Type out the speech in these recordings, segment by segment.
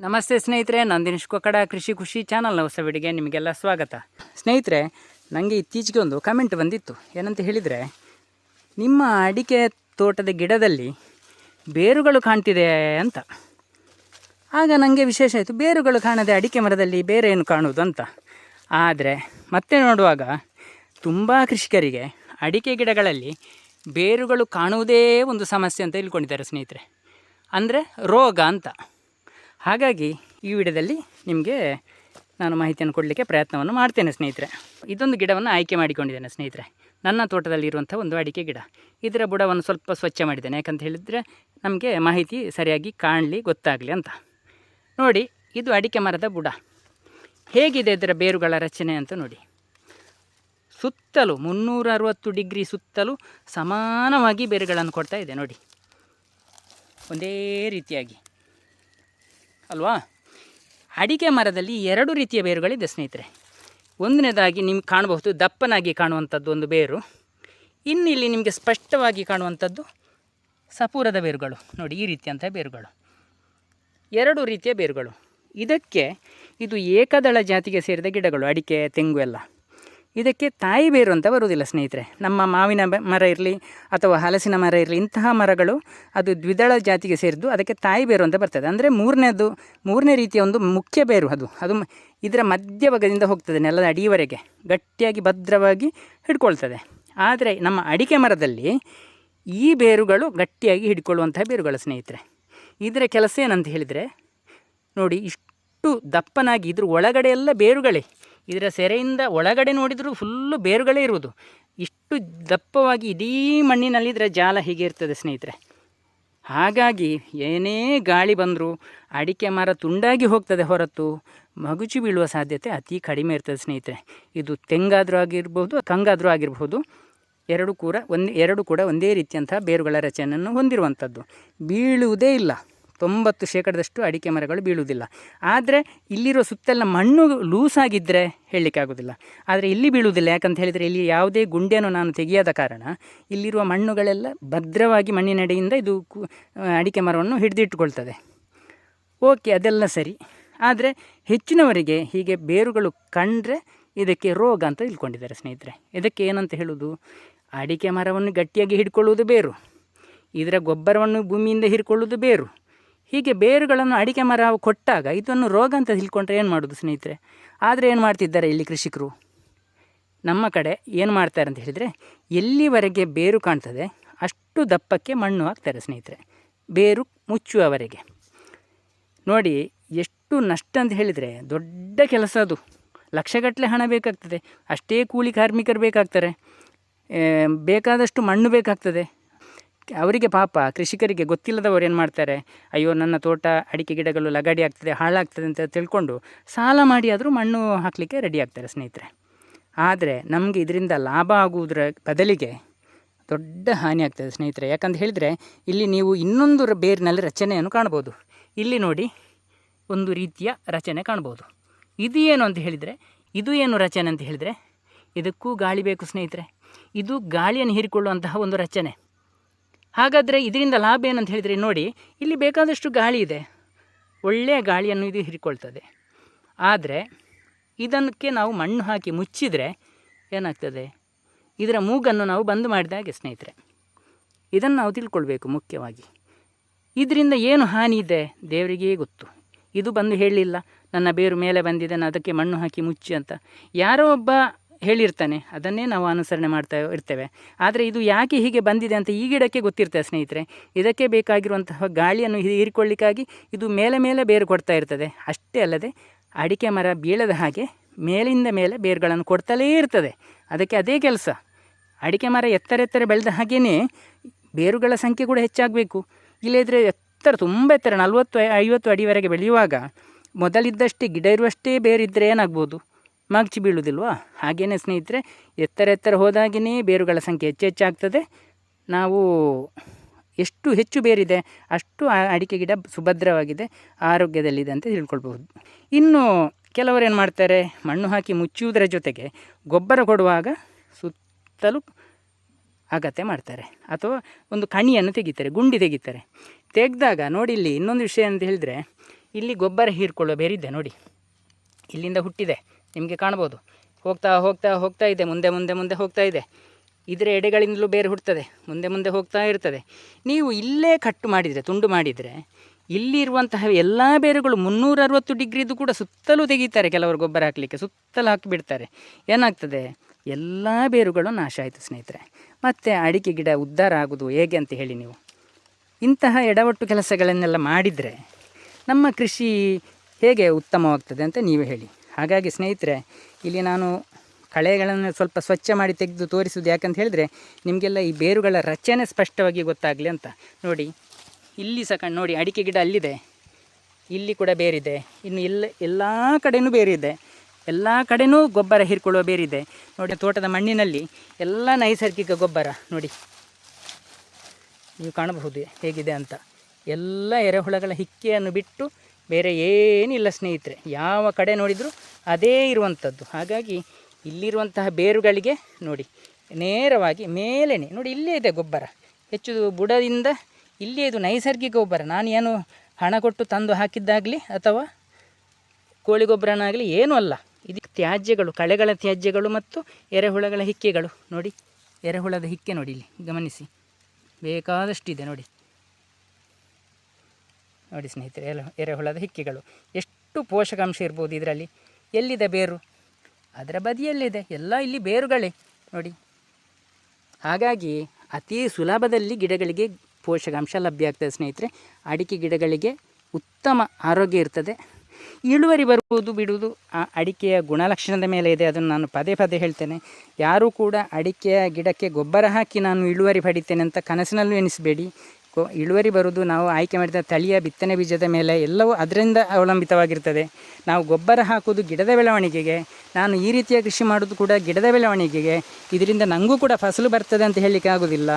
ನಮಸ್ತೆ ಸ್ನೇಹಿತರೆ ನಂದಿನಿಶ್ ದಿನೇಶ್ ಕೊಕ್ಕಡ ಕೃಷಿ ಖುಷಿ ಚಾನಲ್ನ ಹೊಸ ವಿಡಿಗೆ ನಿಮಗೆಲ್ಲ ಸ್ವಾಗತ. ಸ್ನೇಹಿತರೆ ನನಗೆ ಇತ್ತೀಚೆಗೆ ಒಂದು ಕಮೆಂಟ್ ಬಂದಿತ್ತು. ಏನಂತ ಹೇಳಿದರೆ, ನಿಮ್ಮ ಅಡಿಕೆ ತೋಟದ ಗಿಡದಲ್ಲಿ ಬೇರುಗಳು ಕಾಣ್ತಿದೆ ಅಂತ. ಆಗ ನನಗೆ ವಿಶೇಷ ಆಯಿತು, ಬೇರುಗಳು ಕಾಣದೆ ಅಡಿಕೆ ಮರದಲ್ಲಿ ಬೇರೆ ಏನು ಕಾಣುವುದು ಅಂತ. ಆದರೆ, ಮತ್ತೆ ನೋಡುವಾಗ ತುಂಬ ಕೃಷಿಕರಿಗೆ ಅಡಿಕೆ ಗಿಡಗಳಲ್ಲಿ ಬೇರುಗಳು ಕಾಣುವುದೇ ಒಂದು ಸಮಸ್ಯೆ ಅಂತ ತಿಳ್ಕೊಂಡಿದ್ದಾರೆ ಸ್ನೇಹಿತರೆ. ಅಂದರೆ ರೋಗ ಅಂತ. ಹಾಗಾಗಿ ಈ ವಿಡಿಯೋದಲ್ಲಿ ನಿಮಗೆ ನಾನು ಮಾಹಿತಿಯನ್ನು ಕೊಡಲಿಕ್ಕೆ ಪ್ರಯತ್ನವನ್ನು ಮಾಡ್ತೇನೆ ಸ್ನೇಹಿತರೆ. ಇದೊಂದು ಗಿಡವನ್ನು ಆಯ್ಕೆ ಮಾಡಿಕೊಂಡಿದ್ದೇನೆ ಸ್ನೇಹಿತರೆ. ನನ್ನ ತೋಟದಲ್ಲಿ ಇರುವಂಥ ಒಂದು ಅಡಿಕೆ ಗಿಡ. ಇದರ ಬುಡವನ್ನು ಸ್ವಲ್ಪ ಸ್ವಚ್ಛ ಮಾಡಿದ್ದೇನೆ. ಯಾಕಂತ ಹೇಳಿದರೆ ನಮಗೆ ಮಾಹಿತಿ ಸರಿಯಾಗಿ ಕಾಣಲಿ, ಗೊತ್ತಾಗಲಿ ಅಂತ. ನೋಡಿ, ಇದು ಅಡಿಕೆ ಮರದ ಬುಡ. ಹೇಗಿದೆ ಇದರ ಬೇರುಗಳ ರಚನೆ ಅಂತ ನೋಡಿ. ಸುತ್ತಲೂ ಮುನ್ನೂರ ಅರವತ್ತು ಡಿಗ್ರಿ ಸುತ್ತಲೂ ಸಮಾನವಾಗಿ ಬೇರುಗಳನ್ನು ಕೊಡ್ತಾ ಇದೆ ನೋಡಿ. ಒಂದೇ ರೀತಿಯಾಗಿ. ಅಲ್ವಾ? ಅಡಿಕೆ ಮರದಲ್ಲಿ ಎರಡು ರೀತಿಯ ಬೇರುಗಳಿದೆ ಸ್ನೇಹಿತರೆ. ಒಂದನೇದಾಗಿ ನಿಮ್ಗೆ ಕಾಣಬಹುದು ದಪ್ಪನಾಗಿ ಕಾಣುವಂಥದ್ದು ಒಂದು ಬೇರು. ಇನ್ನು ಇಲ್ಲಿ ನಿಮಗೆ ಸ್ಪಷ್ಟವಾಗಿ ಕಾಣುವಂಥದ್ದು ಸಪೂರದ ಬೇರುಗಳು. ನೋಡಿ, ಈ ರೀತಿಯಂಥ ಬೇರುಗಳು. ಎರಡು ರೀತಿಯ ಬೇರುಗಳು. ಇದಕ್ಕೆ ಇದು ಏಕದಳ ಜಾತಿಗೆ ಸೇರಿದ ಗಿಡಗಳು, ಅಡಿಕೆ, ತೆಂಗು ಎಲ್ಲ. ಇದಕ್ಕೆ ತಾಯಿ ಬೇರು ಅಂತ ಬರುವುದಿಲ್ಲ ಸ್ನೇಹಿತರೆ. ನಮ್ಮ ಮಾವಿನ ಮರ ಇರಲಿ ಅಥವಾ ಹಲಸಿನ ಮರ ಇರಲಿ, ಇಂತಹ ಮರಗಳು ಅದು ದ್ವಿದಳ ಜಾತಿಗೆ ಸೇರಿದ್ದು ಅದಕ್ಕೆ ತಾಯಿ ಬೇರು ಅಂತ ಬರ್ತದೆ. ಅಂದರೆ ಮೂರನೇದು, ಮೂರನೇ ರೀತಿಯ ಒಂದು ಮುಖ್ಯ ಬೇರು ಅದು. ಅದು ಇದರ ಮಧ್ಯಭಾಗದಿಂದ ಹೋಗ್ತದೆ ನೆಲದ ಅಡಿಯವರೆಗೆ ಗಟ್ಟಿಯಾಗಿ ಭದ್ರವಾಗಿ ಹಿಡ್ಕೊಳ್ತದೆ. ಆದರೆ ನಮ್ಮ ಅಡಿಕೆ ಮರದಲ್ಲಿ ಈ ಬೇರುಗಳು ಗಟ್ಟಿಯಾಗಿ ಹಿಡ್ಕೊಳ್ಳುವಂತಹ ಬೇರುಗಳು ಸ್ನೇಹಿತರೆ. ಇದರ ಕೆಲಸ ಏನಂತ ಹೇಳಿದರೆ, ನೋಡಿ ಇಷ್ಟು ದಪ್ಪನಾಗಿ ಇದ್ರ ಒಳಗಡೆ ಎಲ್ಲ ಬೇರುಗಳೇ. ಇದರ ಸೆರೆಯಿಂದ ಒಳಗಡೆ ನೋಡಿದರೂ ಫುಲ್ಲು ಬೇರುಗಳೇ ಇರುವುದು. ಇಷ್ಟು ದಪ್ಪವಾಗಿ ಇಡೀ ಮಣ್ಣಿನಲ್ಲಿ ಇದರ ಜಾಲ ಹೀಗೆ ಇರ್ತದೆ ಸ್ನೇಹಿತರೆ. ಹಾಗಾಗಿ ಏನೇ ಗಾಳಿ ಬಂದರೂ ಅಡಿಕೆ ಮರ ತುಂಡಾಗಿ ಹೋಗ್ತದೆ ಹೊರತು ಮಗುಚಿ ಬೀಳುವ ಸಾಧ್ಯತೆ ಅತಿ ಕಡಿಮೆ ಇರ್ತದೆ ಸ್ನೇಹಿತರೆ. ಇದು ತೆಂಗಾದರೂ ಆಗಿರ್ಬೋದು, ಕಂಗಾದರೂ ಆಗಿರಬಹುದು ಎರಡು ಕೂಡ ಒಂದು, ಎರಡು ಕೂಡ ಒಂದೇ ರೀತಿಯಂತಹ ಬೇರುಗಳ ರಚನೆಯನ್ನು ಹೊಂದಿರುವಂಥದ್ದು. ಬೀಳುವುದೇ ಇಲ್ಲ. ತೊಂಬತ್ತು ಶೇಕಡದಷ್ಟು ಅಡಿಕೆ ಮರಗಳು ಬೀಳುವುದಿಲ್ಲ. ಆದರೆ ಇಲ್ಲಿರೋ ಸುತ್ತೆಲ್ಲ ಮಣ್ಣು ಲೂಸ್ ಆಗಿದ್ದರೆ ಹೇಳಲಿಕ್ಕೆ ಆಗೋದಿಲ್ಲ. ಆದರೆ ಇಲ್ಲಿ ಬೀಳುವುದಿಲ್ಲ. ಯಾಕಂತ ಹೇಳಿದರೆ ಇಲ್ಲಿ ಯಾವುದೇ ಗುಂಡಿಯನ್ನು ನಾನು ತೆಗೆಯದ ಕಾರಣ ಇಲ್ಲಿರುವ ಮಣ್ಣುಗಳೆಲ್ಲ ಭದ್ರವಾಗಿ ಮಣ್ಣಿನಡಿಯಿಂದ ಇದು ಅಡಿಕೆ ಮರವನ್ನು ಹಿಡಿದಿಟ್ಟುಕೊಳ್ತದೆ. ಓಕೆ, ಅದೆಲ್ಲ ಸರಿ. ಆದರೆ ಹೆಚ್ಚಿನವರಿಗೆ ಹೀಗೆ ಬೇರುಗಳು ಕಂಡ್ರೆ ಇದಕ್ಕೆ ರೋಗ ಅಂತ ತಿಳ್ಕೊಂಡಿದ್ದಾರೆ ಸ್ನೇಹಿತರೆ. ಇದಕ್ಕೆ ಏನಂತ ಹೇಳೋದು? ಅಡಿಕೆ ಮರವನ್ನು ಗಟ್ಟಿಯಾಗಿ ಹಿಡ್ಕೊಳ್ಳುವುದು ಬೇರು. ಇದರ ಗೊಬ್ಬರವನ್ನು ಭೂಮಿಯಿಂದ ಹೀರಿಕೊಳ್ಳುವುದು ಬೇರು. ಹೀಗೆ ಬೇರುಗಳನ್ನು ಅಡಿಕೆ ಮರ ಕೊಟ್ಟಾಗ ಇದನ್ನು ರೋಗ ಅಂತ ತಿಳ್ಕೊಂಡ್ರೆ ಏನು ಮಾಡೋದು ಸ್ನೇಹಿತರೆ? ಆದರೆ ಏನು ಮಾಡ್ತಿದ್ದಾರೆ ಇಲ್ಲಿ ಕೃಷಿಕರು? ನಮ್ಮ ಕಡೆ ಏನು ಮಾಡ್ತಾರೆ ಅಂತ ಹೇಳಿದರೆ, ಎಲ್ಲಿವರೆಗೆ ಬೇರು ಕಾಣ್ತದೆ, ಅಷ್ಟು ದಪ್ಪಕ್ಕೆ ಮಣ್ಣು ಹಾಕ್ತಾರೆ ಸ್ನೇಹಿತರೆ. ಬೇರು ಮುಚ್ಚುವವರೆಗೆ. ನೋಡಿ, ಎಷ್ಟು ನಷ್ಟ ಅಂತ ಹೇಳಿದರೆ ದೊಡ್ಡ ಕೆಲಸ ಅದು. ಲಕ್ಷಗಟ್ಟಲೆ ಹಣ ಬೇಕಾಗ್ತದೆ. ಅಷ್ಟೇ ಕೂಲಿ ಕಾರ್ಮಿಕರು ಬೇಕಾಗ್ತಾರೆ. ಬೇಕಾದಷ್ಟು ಮಣ್ಣು ಬೇಕಾಗ್ತದೆ. ಅವರಿಗೆ ಪಾಪ, ಕೃಷಿಕರಿಗೆ ಗೊತ್ತಿಲ್ಲದವರು ಏನು ಮಾಡ್ತಾರೆ? ಅಯ್ಯೋ, ನನ್ನ ತೋಟ ಅಡಿಕೆ ಗಿಡಗಳು ಲಗಾಡಿ ಆಗ್ತದೆ, ಹಾಳಾಗ್ತದೆ ಅಂತ ತಿಳ್ಕೊಂಡು ಸಾಲ ಮಾಡಿ ಆದರೂ ಮಣ್ಣು ಹಾಕಲಿಕ್ಕೆ ರೆಡಿ ಆಗ್ತಾರೆ ಸ್ನೇಹಿತರೆ. ಆದರೆ ನಮಗೆ ಇದರಿಂದ ಲಾಭ ಆಗುವುದರ ಬದಲಿಗೆ ದೊಡ್ಡ ಹಾನಿ ಆಗ್ತದೆ ಸ್ನೇಹಿತರೆ. ಯಾಕಂತ ಹೇಳಿದರೆ ಇಲ್ಲಿ ನೀವು ಇನ್ನೊಂದು ಬೇರಿನಲ್ಲಿ ರಚನೆಯನ್ನು ಕಾಣ್ಬೋದು. ಇಲ್ಲಿ ನೋಡಿ ಒಂದು ರೀತಿಯ ರಚನೆ ಕಾಣ್ಬೋದು. ಇದು ಏನು ಅಂತ ಹೇಳಿದರೆ, ಇದು ಏನು ರಚನೆ ಅಂತ ಹೇಳಿದರೆ, ಇದಕ್ಕೂ ಗಾಳಿ ಬೇಕು ಸ್ನೇಹಿತರೆ. ಇದು ಗಾಳಿಯನ್ನು ಹೀರಿಕೊಳ್ಳುವಂತಹ ಒಂದು ರಚನೆ. ಹಾಗಾದರೆ ಇದರಿಂದ ಲಾಭ ಏನಂತ ಹೇಳಿದರೆ ನೋಡಿ, ಇಲ್ಲಿ ಬೇಕಾದಷ್ಟು ಗಾಳಿ ಇದೆ. ಒಳ್ಳೆಯ ಗಾಳಿಯನ್ನು ಇದು ಹೀರಿಕೊಳ್ತದೆ. ಆದರೆ ಇದಕ್ಕೆ ನಾವು ಮಣ್ಣು ಹಾಕಿ ಮುಚ್ಚಿದರೆ ಏನಾಗ್ತದೆ? ಇದರ ಮೂಗನ್ನು ನಾವು ಬಂದ್ ಮಾಡಿದ ಹಾಗೆ ಸ್ನೇಹಿತರೆ. ಇದನ್ನು ನಾವು ತಿಳ್ಕೊಳ್ಬೇಕು ಮುಖ್ಯವಾಗಿ. ಇದರಿಂದ ಏನು ಹಾನಿ ಇದೆ? ದೇವರಿಗೇ ಗೊತ್ತು. ಇದು ಬಂದು ಹೇಳಲಿಲ್ಲ. ನನ್ನ ಬೇರು ಮೇಲೆ ಬಂದಿದೆ, ನಾನು ಅದಕ್ಕೆ ಮಣ್ಣು ಹಾಕಿ ಮುಚ್ಚಿ ಅಂತ. ಯಾರೋ ಒಬ್ಬ ಹೇಳಿರ್ತಾನೆ. ಅದನ್ನೇ ನಾವು ಅನುಸರಣೆ ಮಾಡ್ತಾ ಇರ್ತೇವೆ. ಆದರೆ ಇದು ಯಾಕೆ ಹೀಗೆ ಬಂದಿದೆ ಅಂತ ಈ ಗಿಡಕ್ಕೆ ಗೊತ್ತಿರ್ತದೆ ಸ್ನೇಹಿತರೆ. ಇದಕ್ಕೆ ಬೇಕಾಗಿರುವಂತಹ ಗಾಳಿಯನ್ನು ಹೀರಿಕೊಳ್ಳಿಕ್ಕಾಗಿ ಇದು ಮೇಲೆ ಮೇಲೆ ಬೇರು ಕೊಡ್ತಾ ಇರ್ತದೆ. ಅಷ್ಟೇ ಅಲ್ಲದೆ ಅಡಿಕೆ ಮರ ಬೀಳದ ಹಾಗೆ ಮೇಲಿಂದ ಮೇಲೆ ಬೇರುಗಳನ್ನು ಕೊಡ್ತಲೇ ಇರ್ತದೆ. ಅದಕ್ಕೆ ಅದೇ ಕೆಲಸ. ಅಡಿಕೆ ಮರ ಎತ್ತರ ಎತ್ತರ ಬೆಳೆದ ಹಾಗೆಯೇ ಬೇರುಗಳ ಸಂಖ್ಯೆ ಕೂಡ ಹೆಚ್ಚಾಗಬೇಕು. ಇಲ್ಲದಿದ್ದರೆ ಎತ್ತರ ತುಂಬ ಎತ್ತರ, ನಲವತ್ತು, ಐವತ್ತು ಅಡಿವರೆಗೆ ಬೆಳೆಯುವಾಗ ಮೊದಲಿದ್ದಷ್ಟೇ ಗಿಡ ಇರುವಷ್ಟೇ ಬೇರಿದ್ದರೆ ಏನಾಗ್ಬೋದು? ಮಗ್ಚಿ ಬೀಳುವುದಿಲ್ವಾ? ಹಾಗೇನೆ ಸ್ನೇಹಿತರೆ, ಎತ್ತರ ಎತ್ತರ ಹೋದಾಗಿನೇ ಬೇರುಗಳ ಸಂಖ್ಯೆ ಹೆಚ್ಚು ಹೆಚ್ಚಾಗ್ತದೆ ನಾವು ಎಷ್ಟು ಹೆಚ್ಚು ಬೇರಿದೆ ಅಷ್ಟು ಆ ಅಡಿಕೆ ಗಿಡ ಸುಭದ್ರವಾಗಿದೆ, ಆರೋಗ್ಯದಲ್ಲಿದೆ ಅಂತ ತಿಳ್ಕೊಳ್ಬಹುದು. ಇನ್ನು ಕೆಲವರು ಏನು ಮಾಡ್ತಾರೆ, ಮಣ್ಣು ಹಾಕಿ ಮುಚ್ಚುವುದರ ಜೊತೆಗೆ ಗೊಬ್ಬರ ಕೊಡುವಾಗ ಸುತ್ತಲೂ ಅಗತ್ಯ ಮಾಡ್ತಾರೆ. ಅಥವಾ ಒಂದು ಕಣಿಯನ್ನು ತೆಗಿತಾರೆ, ಗುಂಡಿ ತೆಗಿತಾರೆ. ತೆಗೆದಾಗ ನೋಡಿ ಇಲ್ಲಿ ಇನ್ನೊಂದು ವಿಷಯ ಅಂತ ಹೇಳಿದರೆ, ಇಲ್ಲಿ ಗೊಬ್ಬರ ಹೀರ್ಕೊಳ್ಳೋ ಬೇರಿದೆ ನೋಡಿ. ಇಲ್ಲಿಂದ ಹುಟ್ಟಿದೆ. ನಿಮಗೆ ಕಾಣ್ಬೋದು. ಹೋಗ್ತಾ ಹೋಗ್ತಾ ಹೋಗ್ತಾ ಇದೆ. ಮುಂದೆ ಮುಂದೆ ಮುಂದೆ ಹೋಗ್ತಾ ಇದೆ. ಇದರ ಎಡೆಗಳಿಂದಲೂ ಬೇರೆ ಹುಡ್ತದೆ ಮುಂದೆ ಮುಂದೆ ಹೋಗ್ತಾ ಇರ್ತದೆ. ನೀವು ಇಲ್ಲೇ ಕಟ್ಟು ಮಾಡಿದರೆ, ತುಂಡು ಮಾಡಿದರೆ, ಇಲ್ಲಿರುವಂತಹ ಎಲ್ಲ ಬೇರುಗಳು ಮುನ್ನೂರ ಅರವತ್ತು ಡಿಗ್ರಿದು ಕೂಡ ಸುತ್ತಲೂ ತೆಗೀತಾರೆ ಕೆಲವರು ಗೊಬ್ಬರ ಹಾಕಲಿಕ್ಕೆ. ಸುತ್ತಲೂ ಹಾಕಿಬಿಡ್ತಾರೆ ಏನಾಗ್ತದೆ? ಎಲ್ಲ ಬೇರುಗಳು ನಾಶ ಆಯಿತು ಸ್ನೇಹಿತರೆ. ಮತ್ತು ಅಡಿಕೆ ಗಿಡ ಉದ್ಧಾರ ಆಗೋದು ಹೇಗೆ ಅಂತ ಹೇಳಿ ನೀವು. ಇಂತಹ ಎಡವಟ್ಟು ಕೆಲಸಗಳನ್ನೆಲ್ಲ ಮಾಡಿದರೆ ನಮ್ಮ ಕೃಷಿ ಹೇಗೆ ಉತ್ತಮವಾಗ್ತದೆ ಅಂತ ನೀವೇ ಹೇಳಿ. ಹಾಗಾಗಿ ಸ್ನೇಹಿತರೆ, ಇಲ್ಲಿ ನಾನು ಕಳೆಗಳನ್ನು ಸ್ವಲ್ಪ ಸ್ವಚ್ಛ ಮಾಡಿ ತೆಗೆದು ತೋರಿಸುವುದು ಯಾಕಂತ ಹೇಳಿದ್ರೆ, ನಿಮಗೆಲ್ಲ ಈ ಬೇರುಗಳ ರಚನೆ ಸ್ಪಷ್ಟವಾಗಿ ಗೊತ್ತಾಗಲಿ ಅಂತ. ನೋಡಿ, ಇಲ್ಲಿ ಸಹ ಕಣ್, ನೋಡಿ, ಅಡಿಕೆ ಗಿಡ ಅಲ್ಲಿದೆ. ಇಲ್ಲಿ ಕೂಡ ಬೇರಿದೆ. ಇನ್ನು ಎಲ್ಲ ಎಲ್ಲ ಕಡೆಯೂ ಬೇರಿದೆ. ಎಲ್ಲ ಕಡೆಯೂ ಗೊಬ್ಬರ ಹೀರ್ಕೊಳ್ಳುವ ಬೇರಿದೆ. ನೋಡಿ, ತೋಟದ ಮಣ್ಣಿನಲ್ಲಿ ಎಲ್ಲ ನೈಸರ್ಗಿಕ ಗೊಬ್ಬರ, ನೋಡಿ. ನೀವು ಕಾಣಬಹುದು ಹೇಗಿದೆ ಅಂತ. ಎಲ್ಲ ಎರೆಹುಳಗಳ ಹಿಕ್ಕೆಯನ್ನು ಬಿಟ್ಟು ಬೇರೆ ಏನಿಲ್ಲ ಸ್ನೇಹಿತರೆ, ಯಾವ ಕಡೆ ನೋಡಿದರೂ ಅದೇ ಇರುವಂಥದ್ದು. ಹಾಗಾಗಿ ಇಲ್ಲಿರುವಂತಹ ಬೇರುಗಳಿಗೆ ನೋಡಿ, ನೇರವಾಗಿ ಮೇಲೇ ನೋಡಿ ಇಲ್ಲೇ ಇದೆ ಗೊಬ್ಬರ. ಹೆಚ್ಚು ಬುಡದಿಂದ ಇಲ್ಲೇ ಇದು ನೈಸರ್ಗಿಕ ಗೊಬ್ಬರ. ನಾನು ಏನು ಹಣ ಕೊಟ್ಟು ತಂದು ಹಾಕಿದ್ದಾಗಲಿ ಅಥವಾ ಕೋಳಿ ಗೊಬ್ಬರನಾಗಲಿ ಏನೂ ಅಲ್ಲ. ಇದು ತ್ಯಾಜ್ಯಗಳು, ಕಳೆಗಳ ತ್ಯಾಜ್ಯಗಳು ಮತ್ತು ಎರೆಹುಳಗಳ ಹಿಕ್ಕೆಗಳು. ನೋಡಿ, ಎರೆಹುಳದ ಹಿಕ್ಕೆ ನೋಡಿ ಇಲ್ಲಿ, ಗಮನಿಸಿ. ಬೇಕಾದಷ್ಟಿದೆ ನೋಡಿ. ನೋಡಿ ಸ್ನೇಹಿತರೆ ಎರೆಹುಳದ ಹಿಕ್ಕಿಗಳು. ಎಷ್ಟು ಪೋಷಕಾಂಶ ಇರ್ಬೋದು ಇದರಲ್ಲಿ? ಎಲ್ಲಿದೆ ಬೇರು? ಅದರ ಬದಿಯಲ್ಲಿದೆ. ಎಲ್ಲ ಇಲ್ಲಿ ಬೇರುಗಳೇ. ನೋಡಿ. ಹಾಗಾಗಿ ಅತಿ ಸುಲಭದಲ್ಲಿ ಗಿಡಗಳಿಗೆ ಪೋಷಕಾಂಶ ಲಭ್ಯ ಆಗ್ತದೆ ಸ್ನೇಹಿತರೆ. ಅಡಿಕೆ ಗಿಡಗಳಿಗೆ ಉತ್ತಮ ಆರೋಗ್ಯ ಇರ್ತದೆ. ಇಳುವರಿ ಬರುವುದು, ಬಿಡುವುದು, ಆ ಅಡಿಕೆಯ ಗುಣಲಕ್ಷಣದ ಮೇಲೆ ಇದೆ. ಅದನ್ನು ನಾನು ಪದೇ ಪದೇ ಹೇಳ್ತೇನೆ. ಯಾರೂ ಕೂಡ ಅಡಿಕೆಯ ಗಿಡಕ್ಕೆ ಗೊಬ್ಬರ ಹಾಕಿ ನಾನು ಇಳುವರಿ ಪಡಿತೇನೆ ಅಂತ ಕನಸಿನಲ್ಲೂ ಎನಿಸಬೇಡಿ. ಇಳುವರಿ ಬರುವುದು ನಾವು ಆಯ್ಕೆ ಮಾಡಿದ ತಳಿಯ ಬಿತ್ತನೆ ಬೀಜದ ಮೇಲೆ ಎಲ್ಲವೂ ಅದರಿಂದ ಅವಲಂಬಿತವಾಗಿರ್ತದೆ ನಾವು ಗೊಬ್ಬರ ಹಾಕೋದು ಗಿಡದ ಬೆಳವಣಿಗೆಗೆ, ನಾನು ಈ ರೀತಿಯ ಕೃಷಿ ಮಾಡೋದು ಕೂಡ ಗಿಡದ ಬೆಳವಣಿಗೆಗೆ, ಇದರಿಂದ ನನಗೂ ಕೂಡ ಫಸಲು ಬರ್ತದೆ ಅಂತ ಹೇಳಲಿಕ್ಕೆ ಆಗೋದಿಲ್ಲ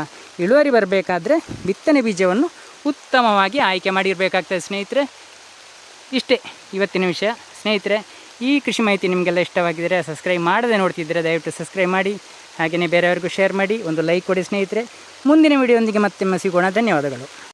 ಇಳುವರಿ ಬರಬೇಕಾದ್ರೆ ಬಿತ್ತನೆ ಬೀಜವನ್ನು ಉತ್ತಮವಾಗಿ ಆಯ್ಕೆ ಮಾಡಿರಬೇಕಾಗ್ತದೆ ಸ್ನೇಹಿತರೆ. ಇಷ್ಟೇ ಇವತ್ತಿನ ವಿಷಯ. ಸ್ನೇಹಿತರೆ, ಈ ಕೃಷಿ ಮಾಹಿತಿ ನಿಮಗೆಲ್ಲ ಇಷ್ಟವಾಗಿದ್ದರೆ ಸಬ್ಸ್ಕ್ರೈಬ್ ಮಾಡದೆ ನೋಡ್ತಿದ್ದರೆ ದಯವಿಟ್ಟು ಸಬ್ಸ್ಕ್ರೈಬ್ ಮಾಡಿ. ಹಾಗೆಯೇ ಬೇರೆಯವರಿಗೂ ಶೇರ್ ಮಾಡಿ ಒಂದು ಲೈಕ್ ಕೊಡಿ ಸ್ನೇಹಿತರೆ. ಮುಂದಿನ ವಿಡಿಯೋಂದಿಗೆ ಮತ್ತೆ ಸಿಗೋಣ. ಧನ್ಯವಾದಗಳು.